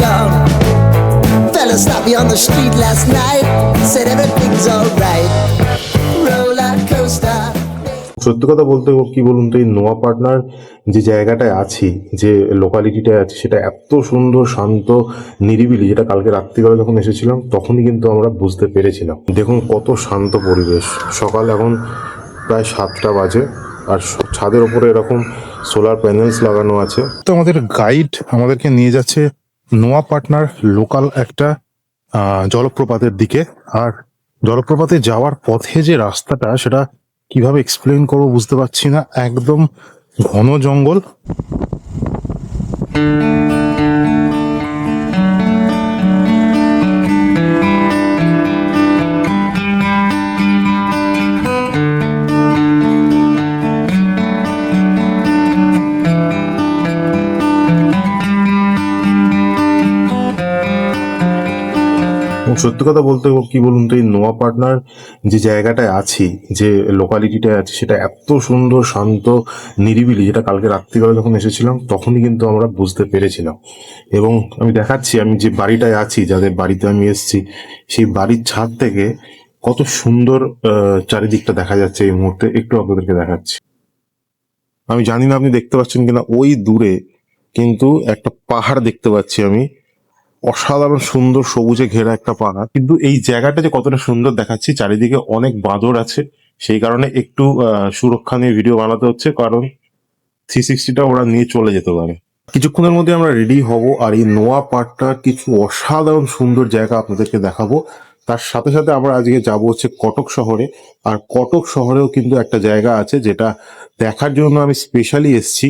gone. Fella stopped me on the street last night. Said everything's alright. সত্যি কথা বলতে কি বলুন তো, এই নোয়া পার্টনার যে জায়গাটায় আছি, যে লোকালিটিটায় আছি, সেটা এত সুন্দর, শান্ত, নিরিবিলি, যেটা কালকে রাত্রিবেলা যখন এসেছিলাম, তখনই কিন্তু আমরা বুঝতে পেরেছিলাম দেখুন কত শান্ত পরিবেশ সকাল এখন প্রায় সাতটা বাজে, আর ছাদের ওপরে এরকম সোলার প্যানেলস লাগানো আছে। তো আমাদের গাইড আমাদেরকে নিয়ে যাচ্ছে নোয়া পার্টনার লোকাল একটা জলপ্রপাতের দিকে। আর জলপ্রপাতে যাওয়ার পথে যে রাস্তাটা, সেটা কীভাবে এক্সপ্লেন করব বুঝতে পারছি না। একদম ঘন জঙ্গল। এবং সত্যি কথা বলতে কি বলুন তো এই নোয়া পার্টনার যে জায়গাটায় আছি যে লোকালিটিটায় আছি সেটা এত সুন্দর শান্ত নিরিবিলি যেটা কালকে রাত্রিবেলা যখন এসেছিলাম তখনই কিন্তু আমরা বুঝতে পেরেছিলাম। এবং আমি দেখাচ্ছি আমি যে বাড়িটায় আছি যাদের বাড়িতে আমি এসেছি সেই বাড়ির ছাদ থেকে কত সুন্দর চারিদিকটা দেখা যাচ্ছে এই মুহূর্তে। একটু আপনাদেরকে দেখাচ্ছি। আমি জানি না আপনি দেখতে পাচ্ছেন কিনা ওই দূরে কিন্তু একটা পাহাড় দেখতে পাচ্ছি আমি। অসাধারণ সুন্দর সবুজে ঘেরা একটা পাহাড়। কিন্তু এই জায়গাটা যে কতটা সুন্দর দেখাচ্ছি, চারিদিকে অনেক বাঁদর আছে। সেই কারণে একটু সুরক্ষা নিয়ে ভিডিও বানাতে হচ্ছে, কারণ থ্রি সিক্সটিটা ওরা নিয়ে চলে যেতে পারে। কিছুক্ষণের মধ্যে আমরা রেডি হব, আর এই নোয়া পার্কটা কিছু অসাধারণ সুন্দর জায়গা আপনাদেরকে দেখাবো। তার সাথে সাথে আমরা আজকে যাব হচ্ছে কটক শহরে। আর কটক শহরেও কিন্তু একটা জায়গা আছে, যেটা দেখার জন্য আমি স্পেশালি এসছি,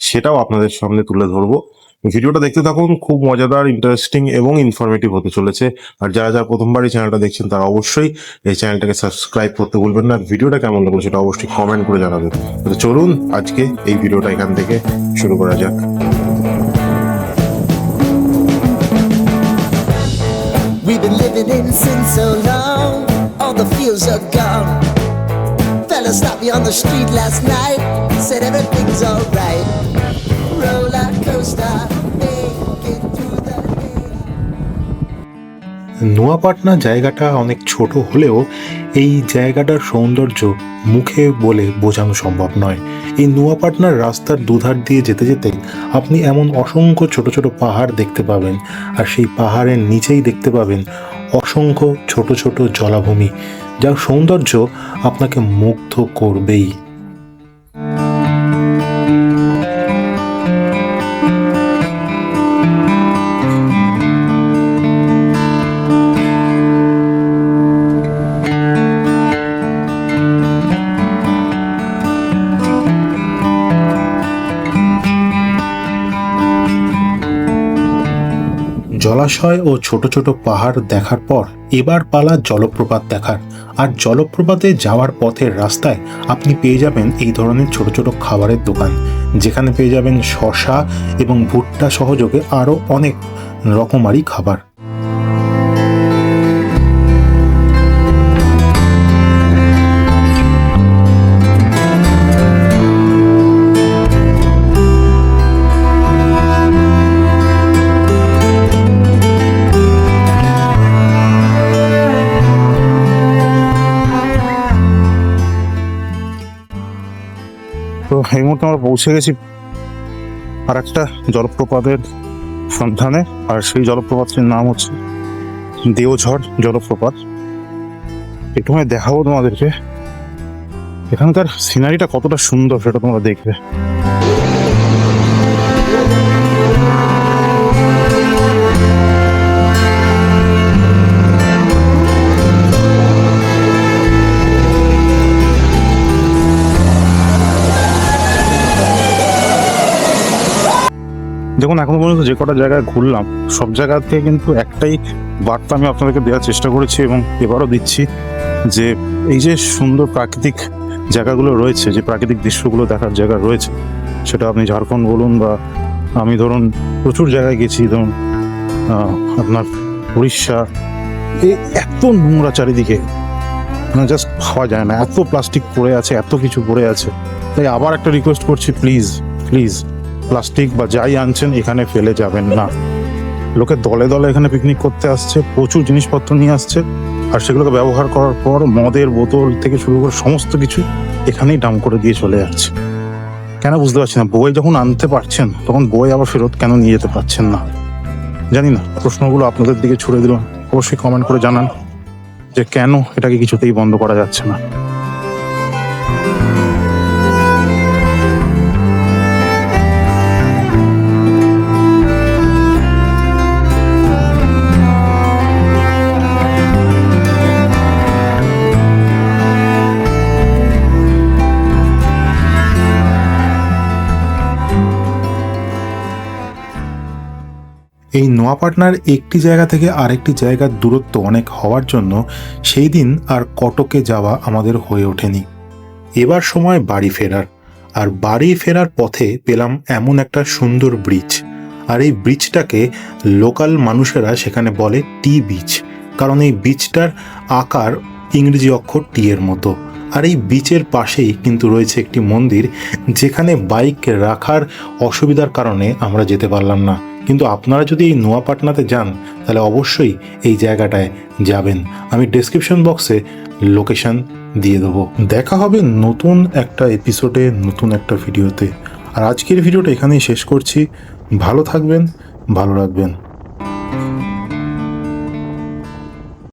সেটাও আপনাদের সামনে তুলে ধরবো। ভিডিওটা দেখতে থাকুন খুব মজাদার ইন্টারেস্টিং এবং ইনফরমেটিভ হতে চলেছে আর যারা যারা প্রথমবার এই চ্যানেলটা দেখছেন তারা অবশ্যই এই চ্যানেলটাকে সাবস্ক্রাইব করতে ভুলবেন না ভিডিওটা কেমন লাগল সেটা অবশ্যই কমেন্ট করে জানাবেন তো চলুন আজকে এই ভিডিওটা এখান থেকে শুরু করা যাক We've been living in sin so long, all the are gone. Fella stopped me on the street last night, said everything's alright. নোয়াপাটনা জায়গাটা অনেক ছোট হলেও এই জায়গাটার সৌন্দর্য মুখে বলে বোঝানো সম্ভব নয়। এই নোয়াপাটনার রাস্তার দুধার দিয়ে যেতে যেতে আপনি এমন অসংখ্য ছোট ছোট পাহাড় দেখতে পাবেন আর সেই পাহাড়ের নিচেই দেখতে পাবেন অসংখ্য ছোট ছোট জলাভূমি, যার সৌন্দর্য আপনাকে মুগ্ধ করবেই। জলাশয় ও ছোট ছোট পাহাড় দেখার পর এবার পালা জলপ্রপাত দেখার। আর জলপ্রপাতে যাওয়ার পথের রাস্তায় আপনি পেয়ে যাবেন এই ধরনের ছোট ছোট খাবারের দোকান। যেখানে পেয়ে যাবেন শশা এবং ভুট্টা সহযোগে আরও অনেক রকমারি খাবার। এই মুহূর্তে আমরা পৌঁছে গেছি আর একটা জলপ্রপাতের সন্ধানে, আর সেই জলপ্রপাতটির নাম হচ্ছে দেওঝড় জলপ্রপাত। একটু আমি দেখাবো তোমাদেরকে। এখানকার সিনারিটা কতটা সুন্দর সেটা তোমরা দেখবে। দেখুন, এখনও পর্যন্ত যে কটা জায়গায় ঘুরলাম, সব জায়গা থেকে কিন্তু একটাই বার্তা আমি আপনাদেরকে দেওয়ার চেষ্টা করেছি এবং এবারও দিচ্ছি যে এই যে সুন্দর প্রাকৃতিক জায়গাগুলো রয়েছে, যে প্রাকৃতিক দৃশ্যগুলো দেখার জায়গা রয়েছে, সেটা আপনি ঝাড়খণ্ড বলুন বা আমি ধরুন প্রচুর জায়গায় গেছি, ধরুন আপনার উড়িষ্যা এই এত নোংরা চারিদিকে মানে জাস্ট ভাবা যায় না, এত প্লাস্টিক পড়ে আছে, এত কিছু পড়ে আছে। তাই আবার একটা রিকোয়েস্ট করছি প্লিজ প্লিজ প্লাস্টিক বা যাই আনছেন, এখানে ফেলে যাবেন না। লোকে দলে দলে এখানে পিকনিক করতে আসছে, প্রচুর জিনিসপত্র নিয়ে আসছে, আর সেগুলোকে ব্যবহার করার পর মদের বোতল থেকে শুরু করে সমস্ত কিছু এখানেই ডাম করে দিয়ে চলে যাচ্ছে। কেন বুঝতে পারছি না, বই যখন আনতে পারছেন, তখন বই আবার ফেরত কেন নিয়ে যেতে পারছেন না? জানি না, প্রশ্নগুলো আপনাদের দিকে ছুড়ে দিলাম, অবশ্যই কমেন্ট করে জানান যে কেন এটাকে কিছুতেই বন্ধ করা যাচ্ছে না। এই নোয়াপাটনার একটি জায়গা থেকে আরেকটি জায়গার দূরত্ব অনেক হওয়ার জন্য সেই দিন আর কটকে যাওয়া আমাদের হয়ে ওঠেনি। এবার সময় বাড়ি ফেরার। আর বাড়ি ফেরার পথে পেলাম এমন একটা সুন্দর ব্রিজ। আর এই ব্রিজটাকে লোকাল মানুষেরা সেখানে বলে টি বিচ কারণ এই বিচটার আকার ইংরেজি অক্ষর টি এর মতো। আর এই বিচের পাশেই কিন্তু রয়েছে একটি মন্দির, যেখানে বাইক রাখার অসুবিধার কারণে আমরা যেতে পারলাম না। কিন্তু আপনারা যদি এই নোয়াপাটনাতে যান, তাহলে অবশ্যই এই জায়গাটায় যাবেন। আমি ডেসক্রিপশন বক্সে লোকেশন দিয়ে দেবো। দেখা হবে নতুন একটা এপিসোডে নতুন একটা ভিডিওতে আর আজকের ভিডিওটা এখানেই শেষ করছি। ভালো থাকবেন, ভালো রাখবেন।